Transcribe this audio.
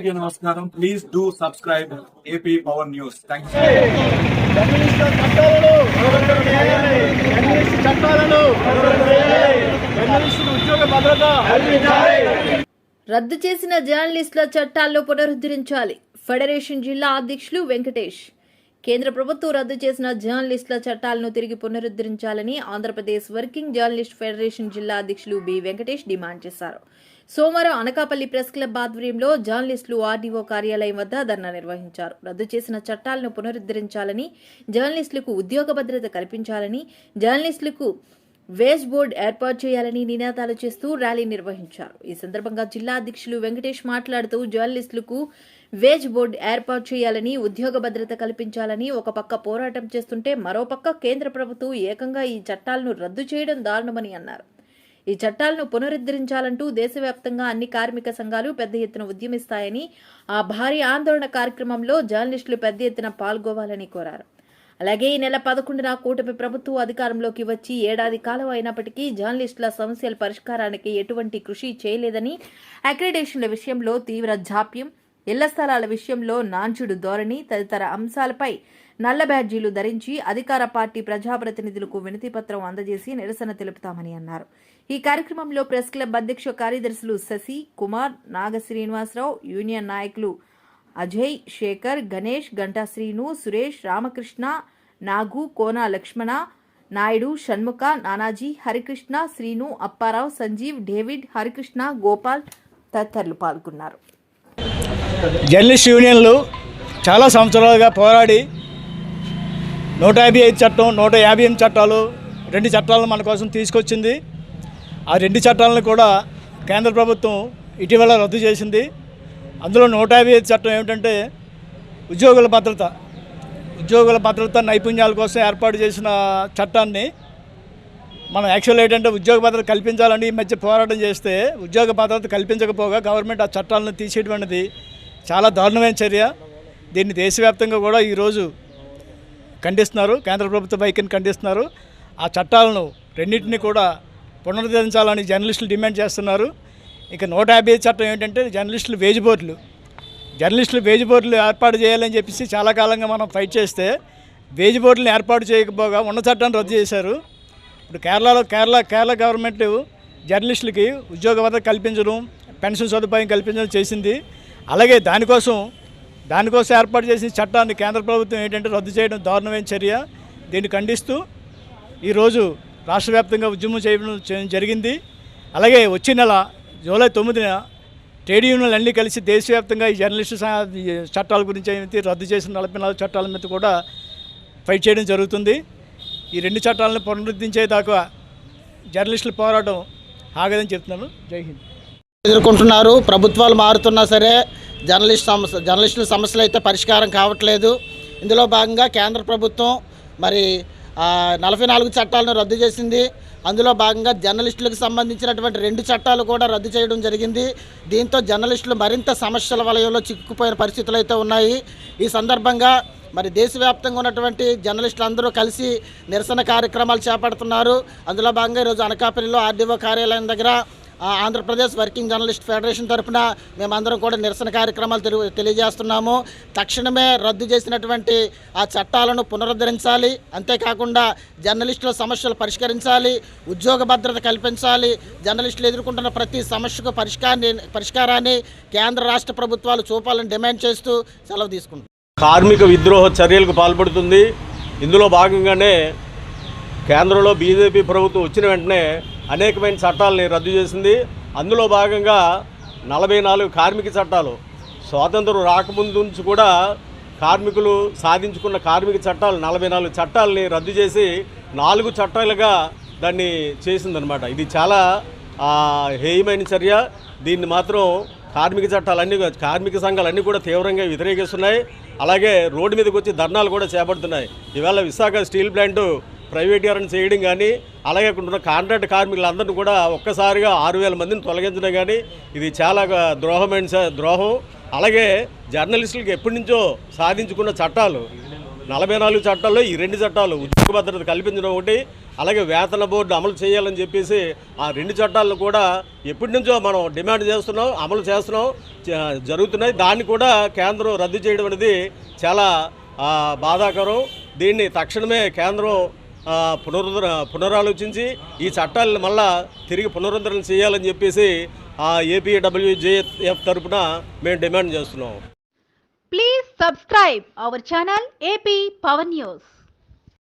అందరికీ నమస్కారం. Please do subscribe AP power news thank you రద్దు చేసిన జర్నలిస్టుల చట్టాల్లో పునరుద్ధరించాలి. ఫెడరేషన్ జిల్లా అధ్యక్షులు వెంకటేష్. కేంద్ర ప్రభుత్వం రద్దు చేసిన జర్నలిస్టుల చట్టాలను తిరిగి పునరుద్ధరించాలని ఆంధ్రప్రదేశ్ వర్కింగ్ జర్నలిస్ట్ ఫెడరేషన్ జిల్లా అధ్యక్షులు బి వెంకటేష్ డిమాండ్ చేశారు. సోమవారం అనకాపల్లి ప్రెస్ క్లబ్ ఆధ్వర్యంలో జర్నలిస్టులు ఆర్డీఓ కార్యాలయం వద్ద ధర్నా నిర్వహించారు. రద్దు చేసిన చట్టాలను పునరుద్ధరించాలని జర్నలిస్టులకు ఉద్యోగ భద్రత కల్పించాలని జర్నలిస్టులకు వేజ్ బోర్డు ఏర్పాటు చేయాలని నినాదాలు చేస్తూ ర్యాలీ నిర్వహించారు. ఈ సందర్భంగా జిల్లా అధ్యక్షులు వెంకటేష్ మాట్లాడుతూ జర్నలిస్టులకు వేజ్ బోర్డు ఏర్పాటు చేయాలని ఉద్యోగ భద్రత కల్పించాలని ఒక పక్క పోరాటం చేస్తుంటే మరోపక్క కేంద్ర ప్రభుత్వం ఏకంగా ఈ చట్టాలను రద్దు చేయడం దారుణమని అన్నారు. ఈ చట్టాలను పునరుద్ధరించాలంటూ దేశవ్యాప్తంగా అన్ని కార్మిక సంఘాలు పెద్ద ఎత్తున ఉద్యమిస్తాయని ఆ భారీ ఆందోళన కార్యక్రమంలో జర్నలిస్టులు పెద్ద ఎత్తున పాల్గొవాలని కోరారు. అలాగే ఈ నెల పదకొండున కూటమి ప్రభుత్వం అధికారంలోకి వచ్చి ఏడాది కాలం అయినప్పటికీ జర్నలిస్టుల సమస్యల పరిష్కారానికి ఎటువంటి కృషి చేయలేదని అక్రిడేషన్ల విషయంలో తీవ్ర జాప్యం ఇళ్ళ స్థలాల విషయంలో నాంచుడు ధోరణి తదితర అంశాలపై నల్ల బ్యాడ్జీలు ధరించి అధికార పార్టీ ప్రజాప్రతినిధులకు వినతిపత్రం అందజేసి నిరసన తెలుపుతామని అన్నారు. ఈ కార్యక్రమంలో ప్రెస్ క్లబ్ అధ్యక్ష కార్యదర్శులు శశి కుమార్ నాగ శ్రీనివాసరావు యూనియన్ నాయకులు అజయ్ శేఖర్ గణేష్ గంటా శ్రీను సురేష్ రామకృష్ణ నాగు కోన లక్ష్మణ నాయుడు షణ్ముఖ నానాజీ హరికృష్ణ శ్రీను అప్పారావు సంజీవ్ డేవిడ్ హరికృష్ణ గోపాల్ తదితరులు పాల్గొన్నారు. జర్నలిస్ట్ యూనియన్లు చాలా సంవత్సరాలుగా పోరాడి నూట యాభై ఐదు చట్టం నూట యాభై ఎనిమిది చట్టాలు రెండు చట్టాలను మన కోసం తీసుకొచ్చింది. ఆ రెండు చట్టాలను కూడా కేంద్ర ప్రభుత్వం ఇటీవల రద్దు చేసింది. అందులో నూట యాభై ఐదు చట్టం ఏమిటంటే ఉద్యోగుల భద్రత ఉద్యోగుల భద్రత నైపుణ్యాల కోసం ఏర్పాటు చేసిన చట్టాన్ని మనం యాక్చువల్ ఏంటంటే ఉద్యోగ భద్రత కల్పించాలని ఈ మధ్య పోరాటం చేస్తే ఉద్యోగ భద్రత కల్పించకపోగా గవర్నమెంట్ ఆ చట్టాలను తీసేటువంటిది అనేది చాలా దారుణమైన చర్య. దీన్ని దేశవ్యాప్తంగా కూడా ఈరోజు ఖండిస్తున్నారు. కేంద్ర ప్రభుత్వ వైఖరిని ఖండిస్తున్నారు. ఆ చట్టాలను రెండింటిని కూడా పునరుద్ధరించాలని జర్నలిస్టులు డిమాండ్ చేస్తున్నారు. ఇక నూట యాభై చట్టం ఏంటంటే జర్నలిస్టులు వేజ్ బోర్డులు. జర్నలిస్టులు వేజ్ బోర్డులు ఏర్పాటు చేయాలని చెప్పేసి చాలా కాలంగా మనం ఫైట్ చేస్తే వేజ్ బోర్డులను ఏర్పాటు చేయకపోగా ఉన్న చట్టాన్ని రద్దు చేశారు. ఇప్పుడు కేరళలో కేరళ కేరళ గవర్నమెంట్ జర్నలిస్టులకి ఉద్యోగ భద్రత కల్పించడం పెన్షన్ సదుపాయం కల్పించడం చేసింది. అలాగే దానికోసం దానికోసం ఏర్పాటు చేసిన చట్టాన్ని కేంద్ర ప్రభుత్వం ఏంటంటే రద్దు చేయడం దారుణమైన చర్య. దీన్ని ఖండిస్తూ ఈరోజు రాష్ట్ర వ్యాప్తంగా ఉద్యమం చేయడం జరిగింది. అలాగే వచ్చే నెల జూలై తొమ్మిదిన ట్రేడ్ యూనియన్లు అన్నీ కలిసి దేశవ్యాప్తంగా ఈ జర్నలిస్టు ఈ చట్టాల గురించి ఏమైతే రద్దు చేసిన నలభై నాలుగు చట్టాల మీద కూడా ఫైట్ చేయడం జరుగుతుంది. ఈ రెండు చట్టాలను పునరుద్ధరించేదాకా జర్నలిస్టుల పోరాటం ఆగదని చెప్తున్నాను. జై హింద్. ఎదుర్కొంటున్నారు. ప్రభుత్వాలు మారుతున్నా సరే జర్నలిస్ట్ సమస్య జర్నలిస్టుల సమస్యలు అయితే పరిష్కారం కావట్లేదు. ఇందులో భాగంగా కేంద్ర ప్రభుత్వం మరి నలభై నాలుగు చట్టాలను రద్దు చేసింది. అందులో భాగంగా జర్నలిస్టులకు సంబంధించినటువంటి రెండు చట్టాలు కూడా రద్దు చేయడం జరిగింది. దీంతో జర్నలిస్టులు మరింత సమస్యల వలయంలో చిక్కుకుపోయిన పరిస్థితులు అయితే ఉన్నాయి. ఈ సందర్భంగా మరి దేశవ్యాప్తంగా ఉన్నటువంటి జర్నలిస్టులు అందరూ కలిసి నిరసన కార్యక్రమాలు చేపడుతున్నారు. అందులో భాగంగా ఈరోజు అనకాపల్లిలో ఆర్డీఓ కార్యాలయం దగ్గర ఆంధ్రప్రదేశ్ వర్కింగ్ జర్నలిస్ట్ ఫెడరేషన్ తరఫున మేమందరం కూడా నిరసన కార్యక్రమాలు తెలు తెలియజేస్తున్నాము. తక్షణమే రద్దు చేసినటువంటి ఆ చట్టాలను పునరుద్ధరించాలి. అంతేకాకుండా జర్నలిస్టుల సమస్యలు పరిష్కరించాలి. ఉద్యోగ భద్రత కల్పించాలి. జర్నలిస్టులు ఎదుర్కొంటున్న ప్రతి సమస్యకు పరిష్కారాన్ని పరిష్కారాన్ని కేంద్ర రాష్ట్ర ప్రభుత్వాలు చూపాలని డిమాండ్ చేస్తూ సెలవు తీసుకుంటాం కార్మిక విద్రోహ చర్యలకు పాల్పడుతుంది. ఇందులో భాగంగానే కేంద్రంలో బీజేపీ ప్రభుత్వం వచ్చిన వెంటనే అనేకమైన చట్టాలని రద్దు చేసింది. అందులో భాగంగా నలభై నాలుగు కార్మిక చట్టాలు. స్వాతంత్రం రాకముందు నుంచి కూడా కార్మికులు సాధించుకున్న కార్మిక చట్టాలు నలభై నాలుగు చట్టాలని రద్దు చేసి నాలుగు చట్టాలుగా దాన్ని చేసిందనమాట ఇది చాలా హేయమైన చర్య. దీన్ని మాత్రం కార్మిక చట్టాలన్నీ కార్మిక సంఘాలన్నీ కూడా తీవ్రంగా వ్యతిరేకిస్తున్నాయి. అలాగే రోడ్డు మీదకి వచ్చి ధర్నాలు కూడా చేపడుతున్నాయి. ఇవాళ విశాఖ స్టీల్ ప్లాంటు ప్రైవేటీకరణ చేయడం కానీ అలాగే ఉన్న కాంట్రాక్ట్ కార్మికులందరినీ కూడా ఒక్కసారిగా ఆరు వేల మందిని తొలగించడం కానీ ఇది చాలా ద్రోహమైన ద్రోహం. అలాగే జర్నలిస్టులకు ఎప్పటి నుంచో సాధించుకున్న చట్టాలు నలభై నాలుగు చట్టాల్లో ఈ రెండు చట్టాలు ఉద్యోగ భద్రత కల్పించడం ఒకటి అలాగే వేతన బోర్డు అమలు చేయాలని చెప్పేసి ఆ రెండు చట్టాలను కూడా ఎప్పటి నుంచో మనం డిమాండ్ చేస్తున్నాం అమలు చేస్తున్నాం జరుగుతున్నాయి. దాన్ని కూడా కేంద్రం రద్దు చేయడం అనేది చాలా బాధాకరం. దీన్ని తక్షణమే కేంద్రం ఆ, పునరుద్ధర పునరాలోచించి ఈ చట్టాలను మళ్ళా తిరిగి పునరుద్ధరణ చేయాలని చెప్పేసి ఆ ఏపీడబ్ల్యూజేఎఫ్ తరఫున మేము డిమాండ్ చేస్తున్నాం. Please subscribe our channel AP Power news